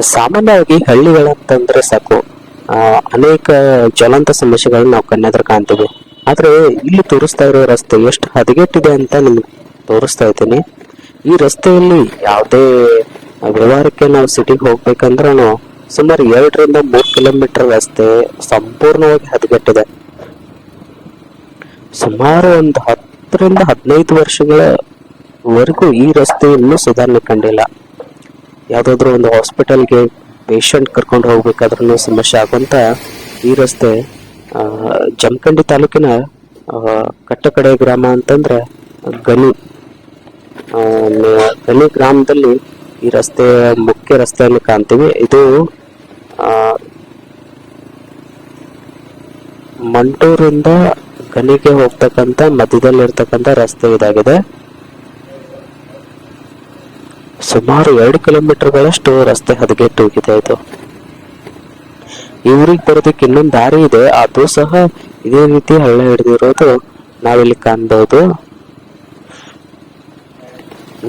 ಸಾಮಾನ್ಯವಾಗಿ ಹಳ್ಳಿಗಳಂತಂದ್ರೆ ಸಾಕು. ಅನೇಕ ಜ್ವಲಂತ ಸಮಸ್ಯೆಗಳನ್ನ ನಾವು ಕಣ್ಣೆದ್ರ ಕಾಣ್ತೀವಿ. ಆದ್ರೆ ಇಲ್ಲಿ ತೋರಿಸ್ತಾ ಇರೋ ರಸ್ತೆ ಎಷ್ಟು ಹದಗೆಟ್ಟಿದೆ ಅಂತ ನಿಮ್ಗೆ ತೋರಿಸ್ತಾ ಇದ್ದೀನಿ. ಈ ರಸ್ತೆಯಲ್ಲಿ ಯಾವುದೇ ವ್ಯವಹಾರಕ್ಕೆ ನಾವು ಸಿಟಿಗೆ ಹೋಗ್ಬೇಕಂದ್ರೂ ಸುಮಾರು ಎರಡರಿಂದ ಮೂರು ಕಿಲೋಮೀಟರ್ ರಸ್ತೆ ಸಂಪೂರ್ಣವಾಗಿ ಹದಗೆಟ್ಟಿದೆ. ಸುಮಾರು ಒಂದು ಹತ್ತರಿಂದ ಹದಿನೈದು ವರ್ಷಗಳವರೆಗೂ ಈ ರಸ್ತೆ ಇನ್ನೂ ಸುಧಾರಣೆ ಕಂಡಿಲ್ಲ. ಯಾವುದಾದ್ರೂ ಒಂದು ಹಾಸ್ಪಿಟಲ್ಗೆ ಪೇಷಂಟ್ ಕರ್ಕೊಂಡು ಹೋಗ್ಬೇಕಾದ್ರೂ ಸಮಸ್ಯೆ ಆಗುವಂತ ಈ ರಸ್ತೆ ಜಮಖಂಡಿ ತಾಲೂಕಿನ ಕಟ್ಟಕಡೆ ಗ್ರಾಮ ಅಂತಂದ್ರೆ ಗಣಿ ಆ, ನೆ- ಗಣಿ ಗ್ರಾಮದಲ್ಲಿ ಈ ರಸ್ತೆ ಮುಖ್ಯ ರಸ್ತೆಯನ್ನು ಕಾಣ್ತೀವಿ. ಇದು ಮಂಟೂರಿಂದ ಗಣಿಗೆ ಹೋಗ್ತಕ್ಕಂತ ಮಧ್ಯದಲ್ಲಿರ್ತಕ್ಕಂಥ ರಸ್ತೆ ಇದಾಗಿದೆ. ಸುಮಾರು ಎರಡು ಕಿಲೋಮೀಟರ್ಗಳಷ್ಟು ರಸ್ತೆ ಹದಗೆಟ್ಟೋಗಿದೆ ಇದು. ಈ ಊರಿಗೆ ಬರೋದಕ್ಕೆ ಇನ್ನೊಂದು ದಾರಿ ಇದೆ ಅದು ಸಹ ಇದೇ ರೀತಿ ಹಳ್ಳ ಹಿಡಿದಿರೋದು ನಾವಿಲ್ಲಿ ಕಾಣ್ಬೋದು.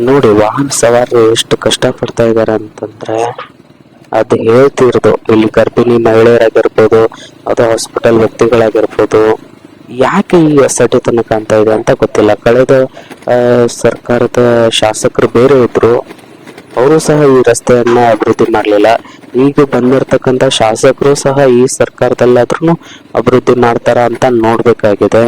ನೋಡಿ, ವಾಹನ ಸವಾರರು ಎಷ್ಟು ಕಷ್ಟ ಪಡ್ತಾ ಇದ್ದಾರೆ ಅಂತಂದ್ರೆ, ಅದು ಹೇಳ್ತಿರೋದು, ಇಲ್ಲಿ ಗರ್ಭಿಣಿ ಮಹಿಳೆಯರಾಗಿರ್ಬೋದು, ಅದು ಹಾಸ್ಪಿಟಲ್ ವ್ಯಕ್ತಿಗಳಾಗಿರ್ಬೋದು, ಯಾಕೆ ಈ ಅಸಡ್ಡೆತನ ಕಾಣ್ತಾ ಇದೆ ಅಂತ ಗೊತ್ತಿಲ್ಲ. ಕಳೆದ ಸರ್ಕಾರದ ಶಾಸಕರು ಬೇರೆ ಇದ್ರು ಅವರು ಸಹ ಈ ರಸ್ತೆಯನ್ನ ಅಭಿವೃದ್ಧಿ ಮಾಡಲಿಲ್ಲ. ಈಗ ಬಂದಿರತಕ್ಕಂತ ಶಾಸಕರು ಸಹ ಈ ಸರ್ಕಾರದಲ್ಲಾದ್ರೂ ಅಭಿವೃದ್ಧಿ ಮಾಡ್ತಾರ ಅಂತ ನೋಡ್ಬೇಕಾಗಿದೆ.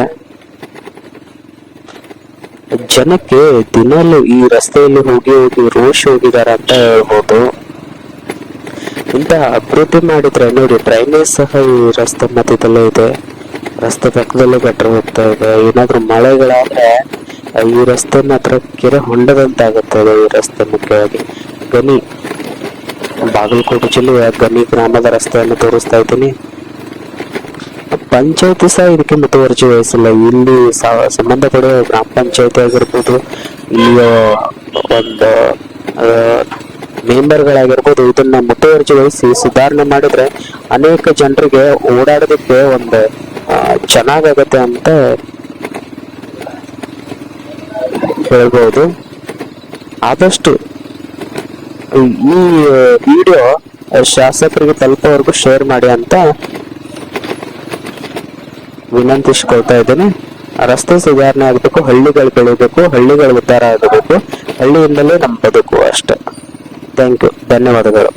ಜನಕ್ಕೆ ದಿನಲೂ ಈ ರಸ್ತೆಯಲ್ಲಿ ಹೋಗಿ ಹೋಗಿ ರೋಷ್ ಹೋಗಿದ್ದಾರೆ ಅಂತ ಹೇಳ್ಬೋದು. ಇಂತಹ ಅಭಿವೃದ್ಧಿ ಮಾಡಿದ್ರೆ ನೋಡಿ ಡ್ರೈನೇಜ್ ಸಹ ಈ ರಸ್ತೆ ಮಧ್ಯದಲ್ಲೇ ಇದೆ. ರಸ್ತೆ ಪಕ್ಕದಲ್ಲೇ ಗಟ್ರ ಹೋಗ್ತಾ ಇದೆ. ಏನಾದ್ರೂ ಮಳೆಗಳಾದ್ರೆ ಈ ರಸ್ತೆ ಮಾತ್ರ ಕೆರೆ ಹೊಂಡದಂತಾಗುತ್ತದೆ ಈ ರಸ್ತೆ ಮುಖ್ಯವಾಗಿ. ಗನಿ ಬಾಗಲಕೋಟೆ ಜಿಲ್ಲೆಯ ಗನಿ ಗ್ರಾಮದ ರಸ್ತೆಯನ್ನು ತೋರಿಸ್ತಾ ಇದ್ದೀನಿ. ಪಂಚಾಯತಿ ಸಹ ಇದಕ್ಕೆ ಮುತುವರ್ಜಿ ವಹಿಸಿಲ್ಲ. ಇಲ್ಲಿ ಸಂಬಂಧಪಡುವ ಗ್ರಾಮ ಪಂಚಾಯತಿ ಆಗಿರ್ಬೋದು, ಇಲ್ಲಿಯ ಒಂದು ಮೆಂಬರ್ಗಳಾಗಿರ್ಬೋದು, ಇದನ್ನ ಮುತುವರ್ಜಿ ವಹಿಸಿ ಸುಧಾರಣೆ ಮಾಡಿದ್ರೆ ಅನೇಕ ಜನರಿಗೆ ಓಡಾಡೋದಕ್ಕೆ ಒಂದು ಚೆನ್ನಾಗಾಗತ್ತೆ ಅಂತ ಹೇಳ್ಬೋದು ಆದಷ್ಟು ಈ ವಿಡಿಯೋ ಶಾಸಕರಿಗೆ ತಲುಪೋವರೆಗೂ ಶೇರ್ ಮಾಡಿ ಅಂತ ವಿನಂತಿಸ್ಕೊಳ್ತಾ ಇದ್ದೇನೆ. ರಸ್ತೆ ಸುಧಾರಣೆ ಆಗಬೇಕು, ಹಳ್ಳಿಗಳು ಬೆಳಿಬೇಕು, ಹಳ್ಳಿಗಳು ಉದ್ಧಾರ ಆಗಬೇಕು. ಹಳ್ಳಿಯಿಂದಲೇ ನಮ್ಮ ಬದುಕು ಅಷ್ಟೇ. ಥ್ಯಾಂಕ್ ಯು ಧನ್ಯವಾದಗಳು.